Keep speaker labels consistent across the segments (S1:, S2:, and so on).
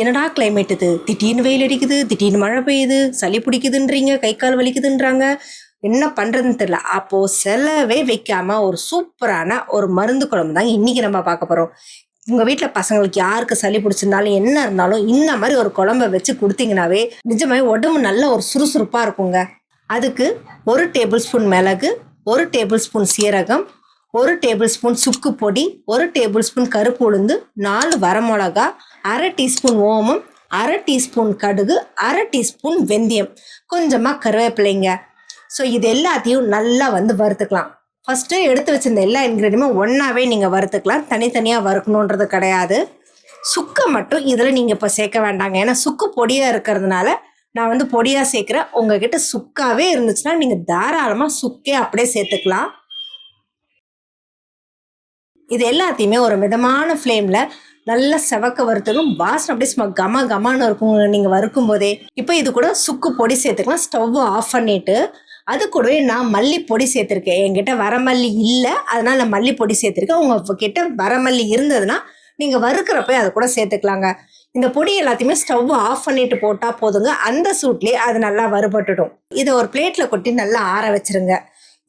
S1: என்னடா கிளைமேட் இது? திடீர்னு வெயில் அடிக்குது திடீர்னு மழை பெய்யுது சளி பிடிக்குதுன்றீங்க கை கால் வலிக்குதுன்றாங்க. என்ன பண்ணுறதுன்னு தெரில அப்போது செலவே வைக்காமல் ஒரு சூப்பரான ஒரு மருந்து குழம்பு தாங்க இன்றைக்கி நம்ம பார்க்க போகிறோம் உங்கள் வீட்டில் பசங்களுக்கு யாருக்கு சளி பிடிச்சிருந்தாலும் என்ன இருந்தாலும் இந்த மாதிரி ஒரு குழம்ப வச்சு கொடுத்தீங்கனாவே நிஜமாவே உடம்பு நல்ல ஒரு சுறுசுறுப்பாக இருக்குங்க. அதுக்கு ஒரு டேபிள் ஸ்பூன் மிளகு ஒரு டேபிள் ஸ்பூன் சீரகம் ஒரு டேபிள் ஸ்பூன் சுக்கு பொடி ஒரு டேபிள் ஸ்பூன் கருப்பு உளுந்து நாலு வரமிளகா அரை டீஸ்பூன் ஓமம் அரை டீஸ்பூன் கடுகு அரை டீஸ்பூன் வெந்தயம். கொஞ்சமாக கருவேப்பிலைங்க. ஸோ இது எல்லாத்தையும் நல்லா வந்து வறுத்துக்கலாம். ஃபஸ்ட்டு எடுத்து வச்சிருந்த எல்லா இன்க்ரீடியமும் ஒன்றாவே நீங்கள் வறுத்துக்கலாம். தனித்தனியாக வறுக்கணுன்றது கிடையாது. சுக்கை மட்டும் இதில் நீங்கள் இப்போ சேர்க்க வேண்டாங்க. ஏன்னா சுக்கு பொடியாக இருக்கிறதுனால நான் வந்து பொடியாக சேர்க்குறேன். உங்ககிட்ட சுக்காவே இருந்துச்சுன்னா நீங்கள் தாராளமாக சுக்கே அப்படியே சேர்த்துக்கலாம். இது எல்லாத்தையுமே ஒரு மிதமான ஃப்ளேமில் நல்லா செவக்க வறுத்ததும் வாசனை அப்படியே சும்மா கம கமான்னு இருக்கும். நீங்கள் வறுக்கும் போதே இப்போ இது கூட சுக்கு பொடி சேர்த்துக்கலாம். ஸ்டவ் ஆஃப் பண்ணிவிட்டு அது கூடவே நான் மல்லி பொடி சேர்த்துருக்கேன். என்கிட்ட வரமல்லி இல்லை. அதனால் நான் மல்லி பொடி சேர்த்துருக்கேன். உங்கள் கிட்ட வரமல்லி இருந்ததுன்னா நீங்கள் வறுக்கிறப்ப அதை கூட சேர்த்துக்கலாங்க. இந்த பொடி எல்லாத்தையுமே ஸ்டவ் ஆஃப் பண்ணிட்டு போட்டால் போதுங்க. அந்த சூட்லேயே அது நல்லா வறுபட்டுடும். இதை ஒரு பிளேட்டில் கொட்டி நல்லா ஆற வச்சிருங்க.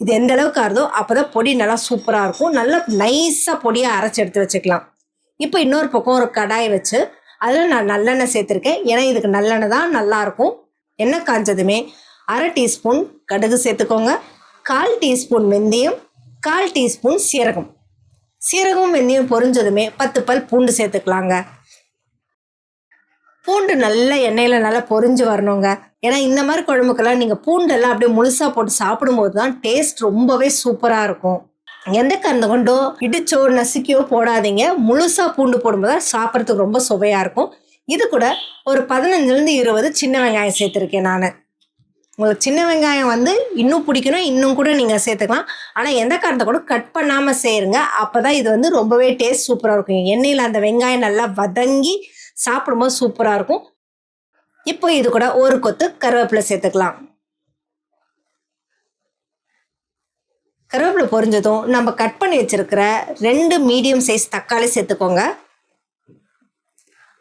S1: இது எந்த அளவுக்கு ஆறுதோ அப்போ தான் பொடி நல்லா சூப்பராக இருக்கும். நல்லா நைஸாக பொடியை அரைச்சி எடுத்து வச்சுக்கலாம். இப்போ இன்னொரு பக்கம் ஒரு கடாயை வச்சு அதில் நான் நல்லெண்ணெய் சேர்த்துருக்கேன். ஏன்னா இதுக்கு நல்லெண்ணெய் தான் நல்லாயிருக்கும் எண்ணெய் காஞ்சதுமே அரை டீஸ்பூன் கடுகு சேர்த்துக்கோங்க. கால் டீஸ்பூன் வெந்தயம் கால் டீஸ்பூன் சீரகம். சீரகம் வெந்தயம் பொரிஞ்சதுமே பத்து பல் பூண்டு சேர்த்துக்கலாங்க. பூண்டு நல்ல எண்ணெயில் நல்லா பொரிஞ்சு வரணுங்க. ஏன்னா இந்த மாதிரி குழம்புக்கெல்லாம் நீங்கள் பூண்டெல்லாம் அப்படியே முழுசாக போட்டு சாப்பிடும்போது தான் டேஸ்ட் ரொம்பவே சூப்பராக இருக்கும். எந்த கந்த கொண்டோ இடிச்சோ நசுக்கியோ போடாதீங்க. முழுசாக பூண்டு போடும்போது தான் சாப்பிட்றதுக்கு ரொம்ப சுவையாக இருக்கும். இது கூட ஒரு பதினஞ்சுலேருந்து இருபது சின்ன வெங்காயம் சேர்த்துருக்கேன் நான். உங்களுக்கு சின்ன வெங்காயம் வந்து இன்னும் பிடிக்கணும் இன்னும் கூட நீங்கள் சேர்த்துக்கலாம். ஆனால் எந்த காரணத்தை கூட கட் பண்ணாமல் செய்யுங்க. அப்போ தான் இது வந்து ரொம்பவே டேஸ்ட் சூப்பராக இருக்கும். எண்ணெயில் அந்த வெங்காயம் நல்லா வதங்கி சாப்பிடும்போது சூப்பராக இருக்கும். இப்போ இது கூட ஒரு கொத்து கருவேப்பிலை சேர்த்துக்கலாம். கருவேப்பிலை பொரிஞ்சதும் நம்ம கட் பண்ணி வச்சிருக்கிற ரெண்டு மீடியம் சைஸ் தக்காளி சேர்த்துக்கோங்க.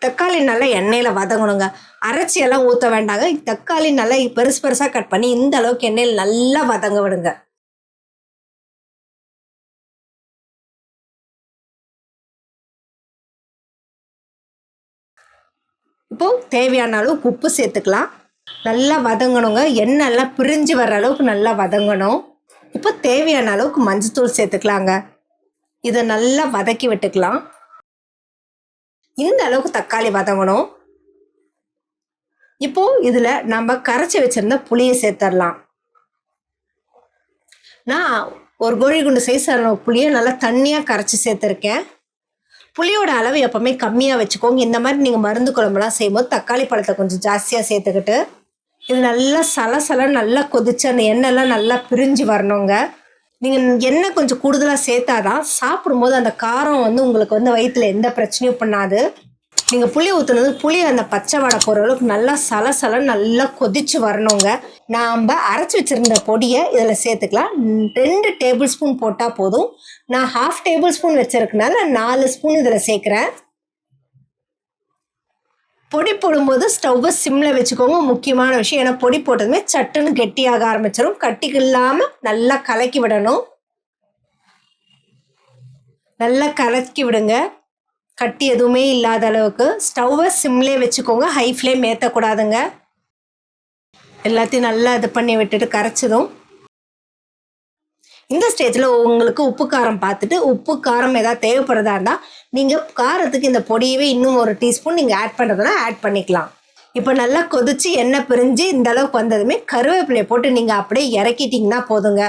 S1: தக்காளி நல்லா எண்ணெயில் வதங்கணுங்க. அரைச்சி எல்லாம் ஊற்ற வேண்டாங்க. தக்காளி நல்லா பெருசு பெருசாக கட் பண்ணி இந்த அளவுக்கு எண்ணெயில் நல்லா வதங்க விடுங்க. இப்போது தேவையான அளவுக்கு உப்பு சேர்த்துக்கலாம். நல்லா வதங்கணுங்க. எண்ணெய் எல்லாம் பிரிஞ்சு வர்ற அளவுக்கு நல்லா வதங்கணும். இப்போ தேவையான அளவுக்கு மஞ்சத்தூள் சேர்த்துக்கலாங்க. இதை நல்லா வதக்கி விட்டுக்கலாம். இந்த அளவுக்கு தக்காளி வதங்கணும். இப்போ இதில் நம்ம கரைச்சி வச்சிருந்த புளியை சேர்த்துடலாம் நான் ஒரு கோழி குண்டு சைஸ் புளியை நல்லா தண்ணியாக கரைச்சி சேர்த்துருக்கேன். புளியோட அளவு எப்போவுமே கம்மியாக வச்சுக்கோங்க. இந்த மாதிரி நீங்கள் மருந்து குழம்புலாம் செய்யும்போது தக்காளி பழத்தை கொஞ்சம் ஜாஸ்தியாக சேர்த்துக்கிட்டு இது நல்லா சலசல நல்லா கொதிச்சு அந்த எண்ணெய்லாம் நல்லா பிரிஞ்சு வரணுங்க. நீங்கள் எண்ணெய் கொஞ்சம் கூடுதலாக சேர்த்தாதான் சாப்பிடும்போது அந்த காரம் வந்து உங்களுக்கு வந்து வயிற்றில் எந்த பிரச்சனையும் பண்ணாது. நீங்கள் புளி ஊற்றுனது புளி அந்த பச்சை வடை போகிற அளவுக்கு நல்லா சலசல நல்லா கொதிச்சு வரணுங்க. நாம் அரைச்சி வச்சுருந்த பொடியை இதில் சேர்த்துக்கலாம். ரெண்டு டேபிள் ஸ்பூன் போட்டால் போதும். நான் ஹாஃப் டேபிள் ஸ்பூன் வச்சுருக்கனால நாலு ஸ்பூன் இதில் சேர்க்குறேன். பொடி போடும்போது ஸ்டவ்வை சிம்மில் வச்சுக்கோங்க. முக்கியமான விஷயம் ஏன்னா பொடி போட்டதுமே சட்டுன்னு கெட்டியாக ஆரம்பிச்சிடும் கட்டிக்கு இல்லாமல் நல்லா கலக்கி விடணும். நல்லா கலக்கி விடுங்க. கட்டி எதுவுமே இல்லாத அளவுக்கு ஸ்டவ்வை சிம்லேயே வச்சுக்கோங்க. ஹை ஃப்ளேம் ஏற்றக்கூடாதுங்க எல்லாத்தையும் நல்லா இது பண்ணி விட்டுட்டு கரைச்சதும் இந்த ஸ்டேஜில் உங்களுக்கு உப்பு காரம் பார்த்துட்டு உப்பு காரம் ஏதாவது தேவைப்படுறதா இருந்தால் நீங்கள் காரத்துக்கு இந்த பொடியவே இன்னும் ஒரு டீஸ்பூன் நீங்கள் ஆட் பண்ணுறதுனா ஆட் பண்ணிக்கலாம். இப்போ நல்லா கொதிச்சு எண்ணெய் பிரிஞ்சு இந்த அளவுக்கு வந்ததுமே கருவேப்பிலையை போட்டு நீங்கள் அப்படியே இறக்கிட்டிங்கன்னா போதுங்க.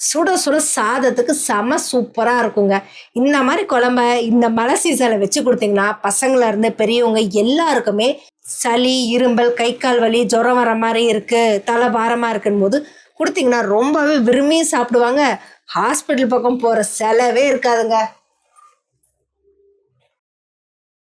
S1: சுட சுட சாதத்துக்கு செம சூப்பராக இருக்குங்க. இந்த மாதிரி குழம்ப இந்த மழை சீசனில் வச்சு கொடுத்தீங்கன்னா பசங்கள இருந்து பெரியவங்க எல்லாருக்குமே சளி இரும்பல் கை கால் வலி ஜுரம் வர மாதிரி இருக்குது தலை பாரமாக இருக்குன்னு போது கொடுத்தீங்கன்னா ரொம்பவே விரும்பி சாப்பிடுவாங்க. ஹாஸ்பிட்டல் பக்கம் போகிற செலவே இருக்காதுங்க.